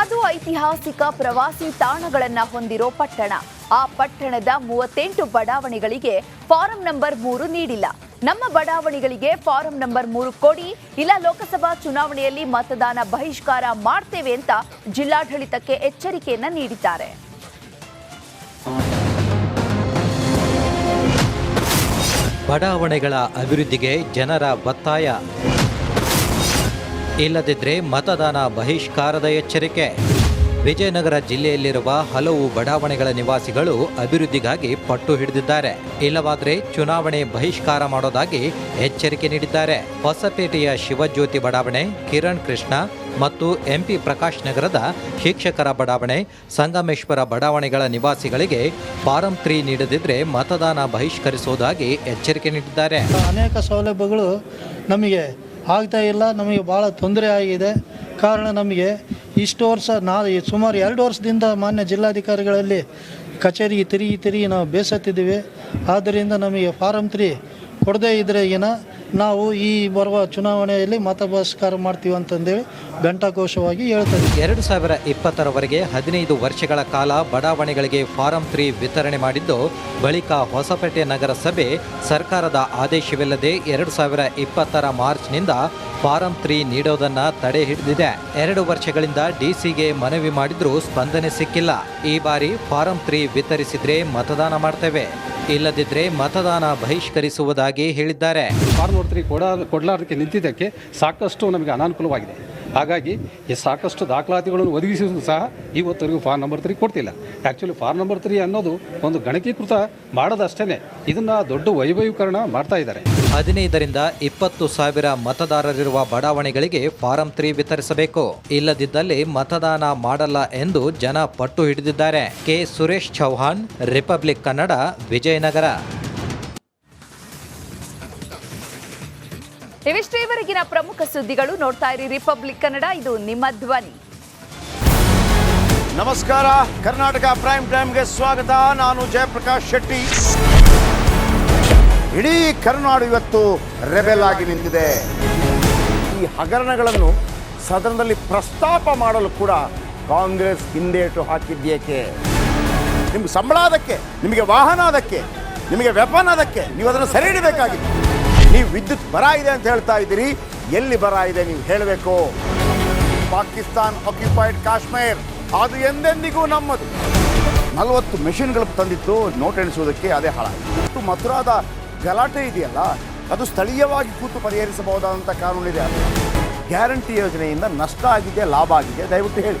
ಅದು ಐತಿಹಾಸಿಕ ಪ್ರವಾಸಿ ತಾಣಗಳನ್ನು ಹೊಂದಿರೋ ಪಟ್ಟಣ. ಆ ಪಟ್ಟಣದ ಮೂವತ್ತೆಂಟು ಬಡಾವಣೆಗಳಿಗೆ ಫಾರಂ ನಂಬರ್ ಮೂರು ನೀಡಿಲ್ಲ. ನಮ್ಮ ಬಡಾವಣೆಗಳಿಗೆ ಫಾರಂ ನಂಬರ್ ಮೂರು ಕೊಡಿ, ಇಲ್ಲ ಲೋಕಸಭಾ ಚುನಾವಣೆಯಲ್ಲಿ ಮತದಾನ ಬಹಿಷ್ಕಾರ ಮಾಡ್ತೇವೆ ಅಂತ ಜಿಲ್ಲಾಡಳಿತಕ್ಕೆ ಎಚ್ಚರಿಕೆಯನ್ನ ನೀಡಿದ್ದಾರೆ. ಬಡಾವಣೆಗಳ ಅಭಿವೃದ್ಧಿಗೆ ಜನರ ಒತ್ತಾಯ. ಇಲ್ಲದಿದ್ದರೆ ಮತದಾನ ಬಹಿಷ್ಕಾರದ ಎಚ್ಚರಿಕೆ. ವಿಜಯನಗರ ಜಿಲ್ಲೆಯಲ್ಲಿರುವ ಹಲವು ಬಡಾವಣೆಗಳ ನಿವಾಸಿಗಳು ಅಭಿವೃದ್ಧಿಗಾಗಿ ಪಟ್ಟು ಹಿಡಿದಿದ್ದಾರೆ. ಇಲ್ಲವಾದರೆ ಚುನಾವಣೆ ಬಹಿಷ್ಕಾರ ಮಾಡೋದಾಗಿ ಎಚ್ಚರಿಕೆ ನೀಡಿದ್ದಾರೆ. ಹೊಸಪೇಟೆಯ ಶಿವಜ್ಯೋತಿ ಬಡಾವಣೆ, ಕಿರಣ್ ಕೃಷ್ಣ ಮತ್ತು ಎಂಪಿ ಪ್ರಕಾಶ್ ನಗರದ ಶಿಕ್ಷಕರ ಬಡಾವಣೆ, ಸಂಗಮೇಶ್ವರ ಬಡಾವಣೆಗಳ ನಿವಾಸಿಗಳಿಗೆ ಫಾರಂ ತ್ರೀ ನೀಡದಿದ್ರೆ ಮತದಾನ ಬಹಿಷ್ಕರಿಸುವುದಾಗಿ ಎಚ್ಚರಿಕೆ ನೀಡಿದ್ದಾರೆ. ಅನೇಕ ಸೌಲಭ್ಯಗಳು ನಮಗೆ ಆಗ್ತಾ ಇಲ್ಲ. ನಮಗೆ ಭಾಳ ತೊಂದರೆ ಆಗಿದೆ. ಕಾರಣ ನಮಗೆ ಇಷ್ಟು ವರ್ಷ ನಾ ಸುಮಾರು ಎರಡು ವರ್ಷದಿಂದ ಮಾನ್ಯ ಜಿಲ್ಲಾಧಿಕಾರಿಗಳಲ್ಲಿ ಕಚೇರಿಗೆ ತಿರುಗಿ ತಿರುಗಿ ನಾವು ಬೇಸತ್ತಿದ್ದೀವಿ. ಆದ್ದರಿಂದ ನಮಗೆ ಫಾರಂ ತ್ರೀ ಕೊಡದೇ ಇದ್ದರೆ ಏನ, ನಾವು ಈ ಬರುವ ಚುನಾವಣೆಯಲ್ಲಿ ಮತ ಬಹಿಷ್ಕಾರ ಮಾಡ್ತೀವಿ ಅಂತಂದೇಳಿ ಘಂಟಾಘೋಷವಾಗಿ ಹೇಳ್ತಾರೆ. ಎರಡು ಸಾವಿರ ಇಪ್ಪತ್ತರವರೆಗೆ ಹದಿನೈದು ವರ್ಷಗಳ ಕಾಲ ಬಡಾವಣೆಗಳಿಗೆ ಫಾರಂ ತ್ರೀ ವಿತರಣೆ ಮಾಡಿದ್ದು, ಬಳಿಕ ಹೊಸಪೇಟೆ ನಗರಸಭೆ ಸರ್ಕಾರದ ಆದೇಶವಿಲ್ಲದೆ ಎರಡು ಸಾವಿರ ಇಪ್ಪತ್ತರ ಮಾರ್ಚ್ನಿಂದ ಫಾರಂ ತ್ರೀ ನೀಡೋದನ್ನ ತಡೆ ಹಿಡಿದಿದೆ. ಎರಡು ವರ್ಷಗಳಿಂದ ಡಿಸಿಗೆ ಮನವಿ ಮಾಡಿದ್ರೂ ಸ್ಪಂದನೆ ಸಿಕ್ಕಿಲ್ಲ. ಈ ಬಾರಿ ಫಾರಂ ತ್ರೀ ವಿತರಿಸಿದ್ರೆ ಮತದಾನ ಮಾಡ್ತೇವೆ. ಇಲ್ಲದಿದ್ರೆ ಮತದಾನ ಬಹಿಷ್ಕರಿಸುವುದಾಗಿ ಹೇಳಿದ್ದಾರೆ. ಕೊಡ ಕೊಡಲಾರದಕ್ಕೆ ನಿಂತಿದ್ದಕ್ಕೆ ಸಾಕಷ್ಟು ನಮಗೆ ಅನಾನುಕೂಲವಾಗಿದೆ. ಹಾಗಾಗಿ ಈ ಸಾಕಷ್ಟು ದಾಖಲಾತಿಗಳನ್ನು ಒದಗಿಸಿದ್ರು ಸಹ ಇವತ್ತರೆಗೂ ಫಾರ್ಮ್ ನಂಬರ್ ತ್ರೀ ಕೊಡ್ತಿಲ್ಲ. ಆ್ಯಕ್ಚುಲಿ ಫಾರ್ಮ್ ನಂಬರ್ ತ್ರೀ ಅನ್ನೋದು ಒಂದು ಗಣಕೀಕೃತ ಮಾಡೋದಷ್ಟೇ ಇದನ್ನು ದೊಡ್ಡ ವೈಭವೀಕರಣ ಮಾಡ್ತಾ ಇದ್ದಾರೆ. ಹದಿನೈದರಿಂದ ಇಪ್ಪತ್ತು ಸಾವಿರ ಮತದಾರರಿರುವ ಬಡಾವಣೆಗಳಿಗೆ ಫಾರಂ ತ್ರೀ ವಿತರಿಸಬೇಕು. ಇಲ್ಲದಿದ್ದಲ್ಲಿ ಮತದಾನ ಮಾಡಲ್ಲ ಎಂದು ಜನ ಪಟ್ಟು ಹಿಡಿದಿದ್ದಾರೆ. ಕೆ. ಸುರೇಶ್ ಚೌಹಾಣ್, ರಿಪಬ್ಲಿಕ್ ಕನ್ನಡ, ವಿಜಯನಗರ. ಇವರೆಗಿನ ಪ್ರಮುಖ ಸುದ್ದಿಗಳು ನೋಡ್ತಾ ಇರಿ ರಿಪಬ್ಲಿಕ್ ಕನ್ನಡ, ಇದು ನಿಮ್ಮ ಧ್ವನಿ. ನಮಸ್ಕಾರ, ಕರ್ನಾಟಕ ಪ್ರೈಮ್ ಟೈಮ್ಗೆ ಸ್ವಾಗತ. ನಾನು ಜಯಪ್ರಕಾಶ್ ಶೆಟ್ಟಿ. ಇಡೀ ಕರ್ನಾಡು ಇವತ್ತು ರೆಬೆಲ್ ಆಗಿ ನಿಂತಿದೆ. ಈ ಹಗರಣಗಳನ್ನು ಸದನದಲ್ಲಿ ಪ್ರಸ್ತಾಪ ಮಾಡಲು ಕೂಡ ಕಾಂಗ್ರೆಸ್ ಹಿಂದೇಟು ಹಾಕಿದ್ದೇಕೆ ನಿಮ್ಗೆ ಸಂಬಳ ಅದಕ್ಕೆ, ನಿಮಗೆ ವಾಹನ ಅದಕ್ಕೆ, ನಿಮಗೆ ವೆಪನ್ ಅದಕ್ಕೆ, ನೀವು ಅದನ್ನು ಸೆರೆ ಹಿಡಿಬೇಕಾಗಿತ್ತು. ನೀವು ವಿದ್ಯುತ್ ಬರ ಇದೆ ಅಂತ ಹೇಳ್ತಾ ಇದ್ದೀರಿ. ಎಲ್ಲಿ ಬರ ಇದೆ ನೀವು ಹೇಳಬೇಕು? ಪಾಕಿಸ್ತಾನ್ ಆಕ್ಯುಪೈಡ್ ಕಾಶ್ಮೀರ್. ಅದು ಎಂದೆಂದಿಗೂ ನಮ್ಮದು. ನಲವತ್ತು ಮೆಷಿನ್ಗಳು ತಂದಿತ್ತು, ನೋಟ್ ಎಣಿಸುವುದಕ್ಕೆ ಅದೇ ಹಾಳಾಯಿತು. ಮಥುರಾದ ಗಲಾಟೆ ಇದೆಯಲ್ಲ, ಅದು ಸ್ಥಳೀಯವಾಗಿ ಕೂತು ಪರಿಹರಿಸಬಹುದಾದಂಥ ಕಾನೂನಿದೆ ಗ್ಯಾರಂಟಿ ಯೋಜನೆಯಿಂದ ನಷ್ಟ ಆಗಿದೆ, ಲಾಭ ಆಗಿದೆ, ದಯವಿಟ್ಟು ಹೇಳಿ.